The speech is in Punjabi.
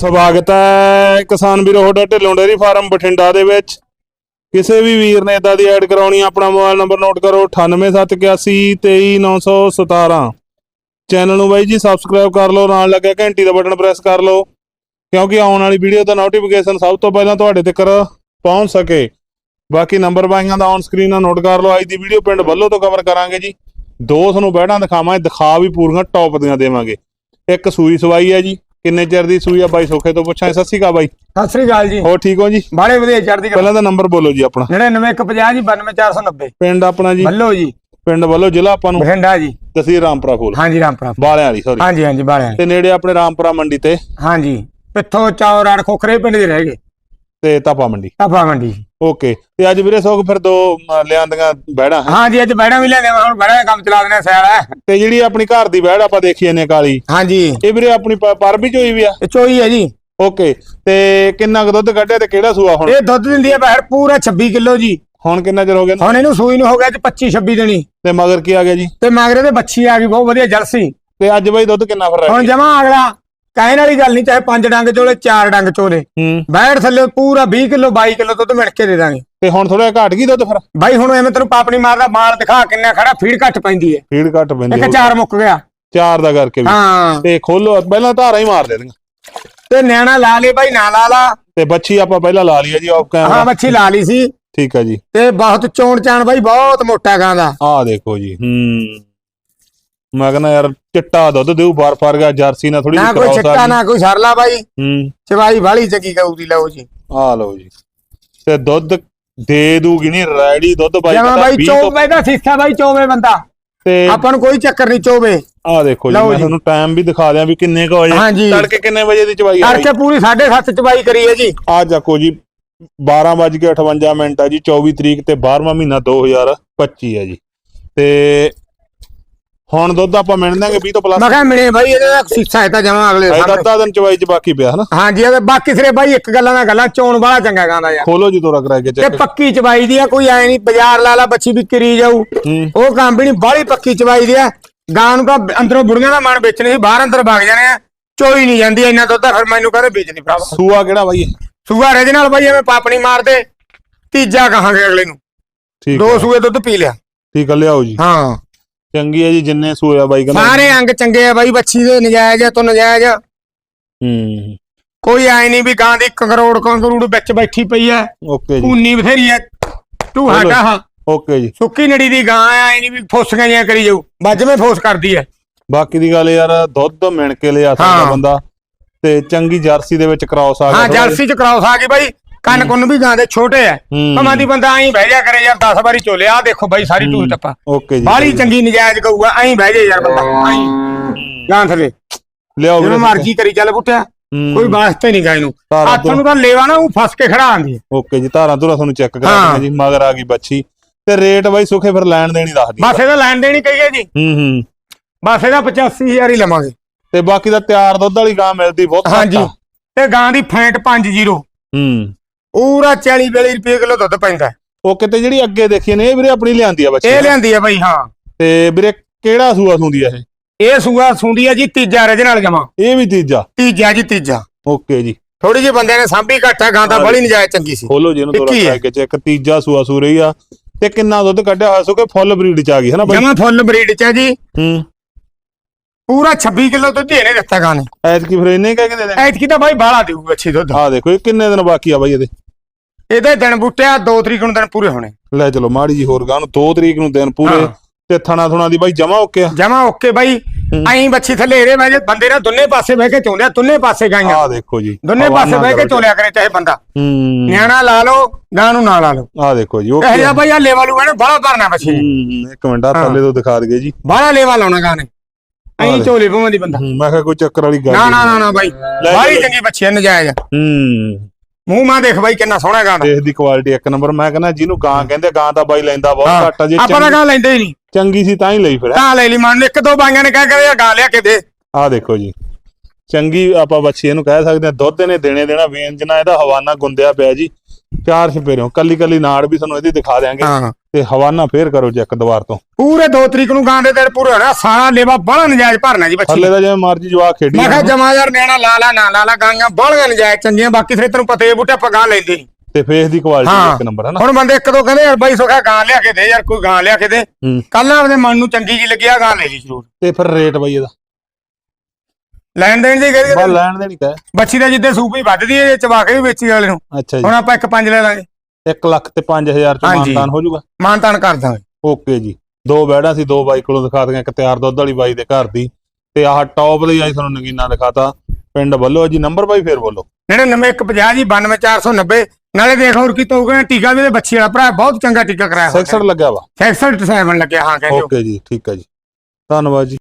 ਸਵਾਗਤ ਹੈ ਕਿਸਾਨ ਵੀਰੋ, ਤੁਹਾਡਾ ਢਿੱਲੋਂ ਡੇਅਰੀ ਫਾਰਮ ਬਠਿੰਡਾ ਦੇ ਵਿੱਚ। ਕਿਸੇ ਵੀ ਵੀਰ ਨੇ ਇਦਾਂ ਦੀ ਐਡ ਕਰਾਉਣੀ ਆਪਣਾ ਮੋਬਾਈਲ ਨੰਬਰ ਨੋਟ ਕਰੋ 9871823917 ਚੈਨਲ ਨੂੰ ਬਾਈ ਜੀ, ਸਬਸਕ੍ਰਾਈਬ ਕਰ ਲਓ, ਨਾਲ ਲੱਗਿਆ ਘੰਟੀ ਦਾ ਬਟਨ ਪ੍ਰੈਸ ਕਰ ਲਓ, ਕਿਉਂਕਿ ਆਉਣ ਵਾਲੀ ਵੀਡੀਓ ਦਾ ਨੋਟੀਫਿਕੇਸ਼ਨ ਸਭ ਤੋਂ ਪਹਿਲਾਂ ਤੁਹਾਡੇ ਤੱਕ ਪਹੁੰਚ ਸਕੇ। ਬਾਕੀ ਨੰਬਰ ਬਾਈਆਂ ਦਾ ਔਨ ਸਕਰੀਨ ਨਾਲ ਨੋਟ ਕਰ ਲਓ, ਅੱਜ ਦੀ ਵੀਡੀਓ ਪਿੰਡ ਬੱਲੋ ਤੋਂ ਕਵਰ ਕਰਾਂਗੇ ਜੀ। ਦੋ ਤੁਹਾਨੂੰ ਬਹਿੜਾਂ ਦਿਖਾਵਾਂ ਦਿਖਾ ਵੀ ਪੂਰੀਆਂ ਟੌਪ ਦੀਆਂ ਦੇਵਾਂਗੇ। ਇੱਕ ਸੂਈ ਸਵਾਈ ਹੈ ਜੀ ਕਿੰਨੇ ਚਿਰ ਦੀ ਸੂਈ ਆ ਬਾਈ? ਸੋਖੇ ਤੋਂ ਪੁੱਛਾਂ। ਸਤਿ ਸ਼੍ਰੀ ਅਕਾਲ ਬਾਈ। ਸਤਿ ਸ੍ਰੀ ਅਕਾਲ ਜੀ। ਹੋਰ ਠੀਕ ਹੋ ਜੀ? ਬਾਲੇ ਵਧੀਆ ਚੜ੍ਹਦੀ ਕਲਾ। ਪਹਿਲਾਂ ਤਾਂ ਨੰਬਰ ਬੋਲੋ ਜੀ ਆਪਣਾ। 99150 ਜੀ 92490 ਪਿੰਡ ਆਪਣਾ ਜੀ? ਬੱਲੋ ਜੀ। ਪਿੰਡ ਵੱਲੋਂ ਜ਼ਿਲ੍ਹਾ ਆਪਾਂ ਨੂੰ? ਬਠਿੰਡਾ ਜੀ। ਤਹਿਸੀਲ ਰਾਮਪੁਰਾ ਫੂਲ ਹਾਂਜੀ ਰਾਮਪੁਰਾ। ਬਾਲਿਆਂ ਵਾਲੀ ਸੌਰੀ ਹਾਂਜੀ ਹਾਂਜੀ ਬਾਲੇ ਤੇ ਨੇੜੇ ਆਪਣੇ ਰਾਮਪੁਰਾ ਮੰਡੀ ਤੇ? ਹਾਂਜੀ। ਪਿੱਥੋਂ ਚੌਰਾੜ ਖੋਖਰੇ ਪਿੰਡ ਦੇ ਰਹਿ ਗਏ। ਤੇ ਤਾਪਾ ਮੰਡੀ। ਤਾਪਾ ਮੰਡੀ ਜੀ। ਓਕੇ ਤੇ ਅੱਜ ਵੀਰੇ ਸੋਖ ਫਿਰ ਦੋ ਅਮ, ਲਿਆਂਦੀਆਂ ਬਹਿੜਾਂ ਹੈ। ਹਾਂਜੀ ਅੱਜ ਬੈੜਾ ਵੀ ਲੈਣੇ ਹੁਣ ਬੈੜਾ ਦਾ ਕੰਮ ਚਲਾ ਦੇਣਾ ਸਿਆਲ ਹੈ। ਤੇ ਜਿਹੜੀ ਆਪਣੀ ਘਰ ਦੀ ਬਹਿੜ ਆਪਾਂ ਦੇਖੀ ਜਾਂਦੇ ਹਾਂ ਕਾਲੀ। ਹਾਂਜੀ। ਇਹ ਵੀਰੇ ਆਪਣੀ ਪ- ਪਰ ਵੀ ਚੋਈ ਵੀ ਆ। ਇਹ ਚੋਈ ਹੈ ਜੀ। ਓਕੇ ਤੇ ਕਿੰਨਾ ਕੁ ਦੁੱਧ ਕੱਢਿਆ ਤੇ ਕਿਹੜਾ ਸੂਆ ਹੁਣ? ਇਹ ਦੁੱਧ ਦਿੰਦੀ ਹੈ ਬਾਹਰ ਪੂਰਾ 26 ਕਿਲੋ ਜੀ। ਹੁਣ ਕਿੰਨਾ ਚਿਰ ਹੋ ਗਿਆ ਹੁਣ ਇਹਨੂੰ ਸੂਈ ਨੂੰ ਹੋ ਗਿਆ ਤੇ 25 26 ਦਿਨੀ ਤੇ ਮਗਰ ਕੀ ਆ ਗਿਆ ਜੀ? ਤੇ ਮਗਰੇ ਤੇ ਬੱਚੀ ਆ ਗਈ ਬਹੁਤ ਵਧੀਆ ਜਰਸੀ। ਤੇ ਅੱਜ ਬਾਈ ਦੁੱਧ ਕਿੰਨਾ ਫਿਰ ਰਹਿ ਹੁਣ ਗਿਆ? ਜਮਾ ਅਗਲਾ ਕਹਿਣ ਵਾਲੀ ਗੱਲ ਨਹੀਂ ਚਾਹੇ ਪੰਜ ਡੰਗ ਚੋਲੇ ਚਾਰ ਡੰਗ ਚੋਲੇ। ਹੂੰ। ਬੈੜ ਥੱਲੇ ਪੂਰਾ 20 ਕਿਲੋ 22 ਕਿਲੋ ਦੁੱਧ ਮਿਣ ਕੇ ਦੇ ਦਾਂਗੇ। ਤੇ ਹੁਣ ਥੋੜਾ ਘਟ ਗਈ ਦੁੱਧ ਫਿਰ? ਬਾਈ ਹੁਣ ਐਵੇਂ ਤੈਨੂੰ ਪਾਪ ਨਹੀਂ ਮਾਰਦਾ ਮਾਲ ਦਿਖਾ ਕਿੰਨਾ ਖੜਾ ਫੀਡ ਘੱਟ ਪੈਂਦੀ ਹੈ ਫੀਡ ਘਟ ਪੈਂਦੀ ਇੱਕ ਚਾਰ ਮੁੱਕ ਗਿਆ। ਚਾਰ ਦਾ ਕਰਕੇ ਵੀ। ਹਾਂ। ਤੇ ਖੋਲੋ ਪਹਿਲਾਂ ਧਾਰਾਂ ਹੀ ਮਾਰ ਦੇਣੀਆਂ। ਤੇ ਨਿਆਣਾ ਲਾ ਲੇ ਬਾਈ ਨਾ ਲਾ ਲਾ। ਤੇ ਬੱਚੀ ਆਪਾਂ ਪਹਿਲਾਂ ਲਾ ਲਈ ਆ ਜੀ ਆਫ ਹਾਂ ਕੈਮਰਾ ਮੱਛੀ ਲਾ ਲਈ ਸੀ। ਠੀਕ ਆ ਜੀ। ਤੇ ਬਹੁਤ ਚੋਣ ਚਾਣ ਬਾਈ ਬਹੁਤ ਮੋਟਾ ਗਾਂ ਦਾ। ਆਹ ਦੇਖੋ ਜੀ। ਹੂੰ। ਮੈਂ ਕਹਿੰਦਾ ਯਾਰ ਚਿੱਟਾ ਦੁੱਧ ਦੇਊ ਫਾਰ ਫਾਰ ਗਿਆ ਜਰਸੀ ਨਾਲ ਥੋੜੀ ਨਾ ਜਿਹੀ ਕੋਈ ਕਰਾਉ ਛਿੱਟਾ ਨਾ ਕੋਈ ਸਰਲਾ ਬਾਈ। ਹੂੰ। ਚਵਾਈ ਵਾਲੀ ਚੰਗੀ ਗਊ ਦੀ ਲਓ ਜੀ। ਆ ਲਓ ਜੀ। ਤੇ ਦੁੱਧ ਦੇ ਦੂਗੀ ਨਹੀਂ ਰੈਡੀ ਦੁੱਧ ਬਾਈ ਜਮਾ ਕਹਿੰਦਾ ਬਾਈ 20 ਤੋਂ- ਚੋਵੇ ਦਾ ਸਿੱਖਾ ਬਾਈ ਚੋਵੇ ਬੰਦਾ। ਤੇ ਆਪਾਂ ਨੂੰ ਕੋਈ ਚੱਕਰ ਨਹੀਂ ਚੋਵੇ। ਆ ਦੇਖੋ ਜੀ ਲਓ ਮੈਂ ਜੀ। ਤੁਹਾਨੂੰ ਟਾਈਮ ਵੀ ਦਿਖਾ ਦਿਆਂ ਵੀ ਕਿੰਨੇ ਕੁ ਵਜੇ ਹਾਂਜੀ। ਤੜਕੇ ਕਿੰਨੇ ਵਜੇ ਦੀ ਚਵਾਈ ਆ ਕਰਕੇ ਪੂਰੀ 7:30 ਚਵਾਈ ਕਰੀ ਹੈ ਜੀ। ਆ ਜਾਕੋ ਜੀ 12:58 ਮਿੰਟ ਆ ਜੀ 24 ਤਰੀਕ ਤੇ 12ਵਾਂ ਮਹੀਨਾ 2025 ਹੈ ਜੀ। ਤੇ ਹੁਣ ਦੁੱਧ ਆਪਾਂ ਮਿਲ ਦਾਂਗੇ 20 ਤੋਂ ਪਲੱਸ ਮੈਂ ਕਿਹਾ ਮਿਲੇ ਬਾਈ ਇਹਦੇ ਦਾ ਸਿੱਖਾ ਹੈ ਤਾਂ ਜਮਾ ਅਗਲੇ ਤਾਂ ਸਾਹਮਣੇ ਅੱਧਾ ਦਿਨ ਚਵਾਈ ਚ ਬਾਕੀ ਪਿਆ ਹਨਾ? ਹਾਂਜੀ ਇਹ ਬਾਕੀ ਸਿਰੇ ਬਾਈ ਇੱਕ ਗੱਲਾਂ ਦਾ ਗੱਲਾਂ ਚੋਣ ਵਾਲਾ ਚੰਗਾ ਗਾਂ ਦਾ ਯਾਰ। ਖੋਲੋ ਜੀ ਤੋਰਾ ਕਰਾ ਕੇ ਤੇ ਚੈੱਕ ਪੱਕੀ ਚਵਾਈ ਦੀ ਆ ਕੋਈ ਐ ਨਹੀਂ ਬਾਜ਼ਾਰ ਲਾ ਲਾ ਬੱਚੀ ਵੀ ਕਰੀ ਜਾਊ ਉਹ ਕੰਮ ਵੀ ਨਹੀਂ ਬਾਹਲੀ ਪੱਕੀ ਚਵਾਈ ਦੀ ਆ। ਗਾਂ ਨੂੰ ਤਾਂ ਅੰਦਰੋਂ ਬੁੜੀਆਂ ਦਾ ਮਨ ਵੇਚਣੇ ਸੀ ਬਾਹਰ ਅੰਦਰ ਵਗ ਜਾਣੇ ਆ। ਚੋਈ ਨਹੀਂ ਜਾਂਦੀ ਇੰਨਾ ਦੁੱਧ ਫਿਰ ਮੈਨੂੰ ਕਹਿੰਦੇ ਵੇਚਣੀ ਭਰਾਵਾ। ਸੂਆ ਕਿਹੜਾ ਬਾਈ? ਸੂਆ ਦੇ ਨਾਲ ਬਾਈ ਐਵੇਂ ਪਾਪਣੀ ਮਾਰਦੇ। ਤੀਜਾ ਕਹਾਂਗੇ ਅਗਲੇ ਨੂੰ। ਠੀਕ ਦੋ ਸੂਏ ਦੁੱਧ ਪੀ ਲਿਆ। ਠੀਕ ਆ ਲਿਆਓ ਜੀ। ਹਾਂ। ਚੰਗੀ ਹੈ ਜੀ ਜਿੰਨੇ ਸੂਏ ਆ ਬਾਈ ਕਹਿੰਦਾ। ਸਾਰੇ ਅੰਗ ਚੰਗੇ ਆ ਬਾਈ ਬੱਚੀ ਦੇ ਨਜਾਇਜ਼ ਆ ਤੋਂ ਨਜਾਇਜ਼ ਆ। ਹੂੰ। ਕੋਈ ਐ ਨਹੀਂ ਵੀ ਗਾਂ ਦੀ ਕਰੋੜ ਕਰੋੜ ਵਿੱਚ ਬੈਠੀ ਪਈ ਐ। ਓਕੇ ਜੀ। ਉਨੀ ਬਥੇਰੀ ਐ। ਤੂੰ। ਹਟਾ ਹਾਂ। ਓਕੇ ਜੀ। ਸੁੱਕੀ ਨੜੀ ਦੀ ਗਾਂ ਐ ਨਹੀਂ ਵੀ ਫੋਸੀਆਂ ਜਿਹੀਆਂ ਕਰੀ ਜਾਊ। ਵੱਜਵੇਂ ਫੋਸ ਕਰਦੀ ਐ। ਬਾਕੀ ਦੀ ਗੱਲ ਯਾਰ ਦੁੱਧ ਮਿਣ ਕੇ ਲਿਆ ਸਕਦਾ। ਬੰਦਾ। ਤੇ ਚੰਗੀ ਜਰਸੀ ਦੇ ਵਿੱਚ ਕ੍ਰਾਸ ਆ ਗਿਆ ਹਾਂ ਜਰਸੀ ਚ ਕਰਾਉਸ ਆ ਗਈ ਬਾਈ। ਕੰਨ ਕੁੰਨ ਵੀ ਗਾਂ ਦੇ ਛੋਟੇ ਐ। ਹੂੰ। ਦੀ ਬੰਦਾ ਐਂ ਬਹਿ ਜਾ ਕਰੇ ਯਾਰ 10 ਵਾਰੀ ਚੋਲੇ ਆ ਦੇਖੋ ਬਾਈ ਸਾਰੀ ਟੂਲ ਟੱਪਾ। ਓਕੇ ਜੀ। ਬਾਹਲੀ ਚੰਗੀ ਨਜਾਇਜ਼ ਕਹੂਗਾ ਐਂ ਬਹਿ ਜਾ ਯਾਰ ਬੰਦਾ ਐਂ। ਗਾਂ ਥਲੇ। ਲਿਆਓ ਜਿਵੇਂ ਮਰਜ਼ੀ ਕਰੀ ਚੱਲ ਪੁੱਟਿਆ ਹੂੰ। ਕੋਈ ਵਾਸਤੇ ਨਹੀਂ ਗਾ ਇਹਨੂੰ। ਧਾਰਾਂ ਹੱਥ ਨੂੰ ਤਾਂ ਲੈਵਾ ਨਾ ਉਹ ਫਸ ਕੇ ਖੜਾ ਆਂਦੀ ਓਕੇ ਜੀ ਧਾਰਾਂ ਧੁਰਾ ਤੁਹਾਨੂੰ ਚੈੱਕ ਕਰਾ ਹਾਂ। ਦਿੰਦੇ ਜੀ ਮਗਰ ਆ ਗਈ ਬੱਚੀ। ਤੇ ਰੇਟ ਬਾਈ ਸੁਖੇ ਫਿਰ ਲੈਣ ਦੇਣੀ ਦੱਸਦੀ। ਬਸ ਇਹਦਾ ਲੈਣ ਦੇਣੀ ਕਹੀਏ ਜੀ। ਹੂੰ ਹੂੰ। ਬਸ ਇਹਦਾ 85000 ਹੀ ਲਵਾਂਗੇ। ਤੇ ਬਾਕੀ ਦਾ ਤਿਆਰ ਦੁੱਧ ਵਾਲੀ ਗਾਂ ਮਿਲਦੀ ਬਹੁਤ ਘੱਟ ਹਾਂਜੀ। ਆ। ਤੇ ਗਾਂ ਦੀ ਫੈਂਟ 50 ਹੂੰ। ਪੂਰਾ 40 42 ਰੁਪਏ ਕਿਲੋ ਦੁੱਧ ਪੈਂਦਾ। ਓਕੇ ਤੇ ਜਿਹੜੀ ਅੱਗੇ ਦੇਖੀ ਨੇ ਇਹ ਵੀਰੇ ਆਪਣੀ ਲਿਆਂਦੀ ਆ ਬੱਚੀ ਇਹ ਲਿਆਂਦੀ ਆ ਬਾਈ ਹਾਂ। ਤੇ ਵੀਰੇ ਕਿਹੜਾ ਸੂਆ ਸੁੰਦੀ ਆ ਇਹ? ਇਹ ਸੂਆ ਸੁੰਦੀ ਆ ਜੀ ਤੀਜਾ ਰਜ ਨਾਲ ਜਮਾ। ਇਹ ਵੀ ਤੀਜਾ? ਤੀਜਾ ਜੀ ਤੀਜਾ। ਓਕੇ ਜੀ। ਥੋੜੀ ਜਿਹੀ ਬੰਦਿਆਂ ਨੇ ਸਾਂਭੀ ਘੱਟਾ ਗਾਂ ਤਾਂ ਬੜੀ ਨਜਾਇਜ਼ ਚੰਗੀ ਸੀ। ਖੋਲੋ ਜੀ ਇਹਨੂੰ ਤੋਰਾ ਇੱਕੀ ਹੈ। ਕਰਾ ਕੇ ਚੈੱਕ ਤੀਜਾ ਸੂਆ ਸੂ ਰਹੀ ਆ ਤੇ ਕਿੰਨਾ ਦੁੱਧ ਕੱਢਿਆ ਹੋਇਆ ਸੁਕੇ ਫੁੱਲ ਬਰੀਡ ਚ ਆ ਗਈ ਹੈ ਨਾ ਬਾਈ? ਜਮਾ ਫੁੱਲ ਬਰੀਡ ਚ ਆ ਜੀ। ਹੂੰ। ਪੂਰਾ 26 ਕਿਲੋ ਦੁੱਧ ਇਹਨੇ ਦਿੱਤਾ ਗਾਂ ਨੇ। ਐਤਕੀ ਫਿਰ ਇੰਨੇ ਕਹਿ ਕੇ ਦੇ ਦੇ ਐਤਕੀ ਤਾਂ ਬਾਈ ਬਾਹਲਾ ਦੇਊ ਅੱਛੀ ਦੁੱਧ। ਆ ਦੇਖੋ ਇਹ ਕਿੰਨੇ ਦਿਨ ਬਾਕੀ ਆ ਬਾਈ ਇਹਦੇ? ਇਹਦੇ ਦਿਨ ਬੁੱਟਿਆ 2 ਤਰੀਕ ਨੂੰ ਦਿਨ ਪੂਰੇ ਹੋਣੇ। ਲੈ ਚਲੋ ਮਾੜੀ ਜੀ ਹੋਰ ਗਾਂ ਨੂੰ 2 ਤਰੀਕ ਨੂੰ ਦਿਨ ਪੂਰੇ। ਤੇ ਥਣਾ ਥੁਣਾ ਦੀ ਬਾਈ ਜਮਾ ਓਕੇ ਆ। ਜਮਾ ਓਕੇ ਬਾਈ। ਐਂ ਬੱਚੀ ਥੱਲੇ ਇਹਦੇ ਮੈਂ ਜੇ ਬੰਦੇ ਨਾ ਦੋਨੇ ਪਾਸੇ ਬਹਿ ਕੇ ਚੋਂਦੇ ਆ ਦੋਨੇ ਪਾਸੇ ਗਾਈਆਂ। ਆ ਦੇਖੋ ਜੀ ਦੋਨੇ ਪਾਸੇ ਬਹਿ ਕੇ ਚੋਲਿਆ ਕਰੇ ਚਾਹੇ ਬੰਦਾ। ਨਿਆਣਾ ਲਾ ਲਓ ਗਾਂ ਨੂੰ ਨਾ ਲਾ ਲਓ। ਆ ਦੇਖੋ ਜੀ ਇਹ ਓਕੇ ਜਿਹਾ ਬਾਈ ਆ ਲੇਵਾ ਲੂਗਾ ਨਾ ਬੜਾ ਭਰਨਾ ਬੱਚੀ ਇੱਕ ਮਿੰਟ ਆ ਥੱਲੇ ਤੋਂ ਦਿਖਾ ਦਈਏ ਜੀ। ਬੜਾ ਲੇਵਾ ਲਾਉਣਾ ਗਾਂ ਨੇ। ਐਂ। ਝੋਲੇ ਪਵਾਂ ਦੀ ਬੰਦਾ। ਹੂੰ, ਮੈਂ ਕਿਹਾ ਕੋਈ ਚੱਕਰ ਵਾਲੀ ਗੱਲ ਨਾ ਨਹੀਂ। ਨਾ ਨਾ ਨਾ ਬਾਈ। ਲੈ ਜੀ। ਚੰਗੀ ਬੱਚੀ ਹੈ ਨਜਾਇਜ਼। ਹੂੰ। ਮੂੰਹ ਮਾਂ ਦੇਖ ਬਾਈ ਕਿੰਨਾ ਸੋਹਣਾ ਗਾਂ ਦਾ ਦੇਖ ਦੀ ਕੁਆਲਿਟੀ ਇੱਕ ਨੰਬਰ ਮੈਂ ਕਹਿੰਦਾ ਜਿਹਨੂੰ ਗਾਂ ਕਹਿੰਦੇ ਗਾਂ ਤਾਂ ਬਾਈ ਲੈਂਦਾ ਬਹੁਤ ਘੱਟ ਆ ਜੇ ਆਪਾਂ ਤਾਂ ਚੰਗੀ- ਗਾਂ ਲੈਂਦੇ ਹੀ ਨਹੀਂ। ਚੰਗੀ ਸੀ ਤਾਂ ਹੀ ਲਈ ਫਿਰ। ਤਾਂ ਲੈ ਲਈ ਮਨ ਇੱਕ ਦੋ ਬਾਈਆਂ ਨੇ ਕਹਿ ਕੇ ਯਾਰ ਗਾਂ ਲਿਆ ਕੇ ਦੇ। ਆ ਦੇਖੋ ਜੀ। ਚੰਗੀ ਆਪਾਂ ਬੱਚੀ ਇਹਨੂੰ ਕਹਿ ਸਕਦੇ ਆ ਦੁੱਧ ਨੇ ਦੇਣੇ ਦੇਣਾ ਵੇਂਜਣਾ ਇਹਦਾ ਹਵਾਨਾ ਗੁੰਦਿਆ ਪਿਆ ਜੀ। ਚਾਰ ਛਪੇਰਿਓ ਕੱਲੀ ਕੱਲੀ ਨਾੜ ਵੀ ਤੁਹਾਨੂੰ ਇਹਦੀ ਦਿਖਾ ਦਿਆਂਗੇ। ਹਾਂ। ਤੇ ਹਵਾਨਾ ਫੇਰ ਕਰੋ ਚੈੱਕ ਦੁਬਾਰ ਤੋਂ। ਪੂਰੇ 2 ਤਰੀਕ ਨੂੰ ਗਾਂ ਦੇ ਦਿਨ ਪੂਰੇ ਹੋਣਾ ਸਾਰਾ ਲੇਵਾ ਬੜਾ ਨਜਾਇਜ਼ ਭਰਨਾ ਜੀ ਬੱਚੀ। ਥੱਲੇ ਦਾ ਜਿਵੇਂ ਮਰਜ਼ੀ ਜਵਾਕ ਖੇਡੀ ਮੈਂ ਕਿਹਾ। ਜਮਾ ਯਾਰ ਨਿਆਣਾ ਲਾ ਲਾ ਨਾ ਲਾ ਲਾ ਗਾਂਆਂ ਬੜੀਆਂ ਨਜਾਇਜ਼ ਚੰਗੀਆਂ ਬਾਕੀ ਫਿਰ ਤੈਨੂੰ ਪਤਾ ਹੀ ਹੈ ਬੂਟੇ ਆਪਾਂ ਗਾਂ ਲੈਂਦੇ ਨੀ। ਤੇ ਫੇਸ ਦੀ ਕੁਆਲਿਟੀ ਹਾਂ। ਇੱਕ ਨੰਬਰ ਹੈ ਨਾ। ਹੁਣ ਬੰਦੇ ਇੱਕ ਦੋ ਕਹਿੰਦੇ ਯਾਰ ਬਾਈ ਸੁਖਾ ਗਾਂ ਲਿਆ ਕੇ ਦੇ ਯਾਰ ਕੋਈ ਗਾਂ ਲਿਆ ਕੇ ਦੇ। ਹੂੰ। ਕੱਲ ਆਪਦੇ ਮਨ ਨੂੰ ਚੰਗੀ ਜੀ ਲੱਗਿਆ ਗਾਂ ਲੈ ਲਈ ਜ਼ਰੂਰ। ਤੇ ਫਿਰ ਰੇਟ ਬਾਈ ਇਹਦਾ। ਲੈਣ ਦੇਣ ਦੀ ਬਾ ਕਰੀ ਲੈਣ ਦੇ ਨਹੀਂ ਕਹੇ ਬੱਚੀ ਦਾ ਜਿੱਦੇ ਸੂਪੀ ਵੱਧਦੀ ਹੈ ਚਵਾ ਕੇ ਵੀ ਵੇਚੀ ਵਾਲੇ ਨੂੰ। ਅੱਛਾ ਜੀ। ਹੁਣ ਆਪਾਂ ਇੱਕ ਪੰਜ ਲੈ ਲਾਂਗੇ। 1 ਲੱਖ ਤੇ 5000 ਚ ਹਾਂਜੀ। ਮਾਨਤਾਨ ਹੋ ਜਾਊਗਾ? ਮਾਨਤਾਨ ਕਰ ਦਾਂਗੇ। ਓਕੇ ਜੀ। ਦੋ ਬੈੜਾਂ ਸੀ ਦੋ ਬਾਈ ਕੋਲੋਂ ਦਿਖਾ ਦਿਆਂ ਇੱਕ ਤਿਆਰ ਦੁੱਧ ਵਾਲੀ ਬਾਈ ਦੇ ਘਰ ਦੀ। ਤੇ ਆਹ ਟੌਪ ਦੀ ਆਈ ਤੁਹਾਨੂੰ ਨਗੀਨਾ ਦਿਖਾਤਾ। ਪਿੰਡ ਵੱਲੋਂ ਜੀ ਨੰਬਰ ਬਾਈ ਫੇਰ ਬੋਲੋ। 9950 ਜੀ 92490 ਨਾਲੇ ਦੇਖ ਹੋਰ ਕੀ ਤੋਗੇ ਟੀਕਾ ਵੀ ਇਹਦੇ ਬੱਚੀ ਵਾਲਾ ਭਰਾ ਬਹੁਤ ਚੰਗਾ ਟੀਕਾ ਕਰਾਇਆ ਹੋਇਆ। 66 ਲੱਗਿਆ ਵਾ। 67 ਲੱਗਿਆ ਹਾਂ ਕਹਿੰਦੇ ਓਕੇ ਜੀ ਠੀਕ ਹੈ ਜੀ। ਧੰਨਵਾਦ ਜੀ।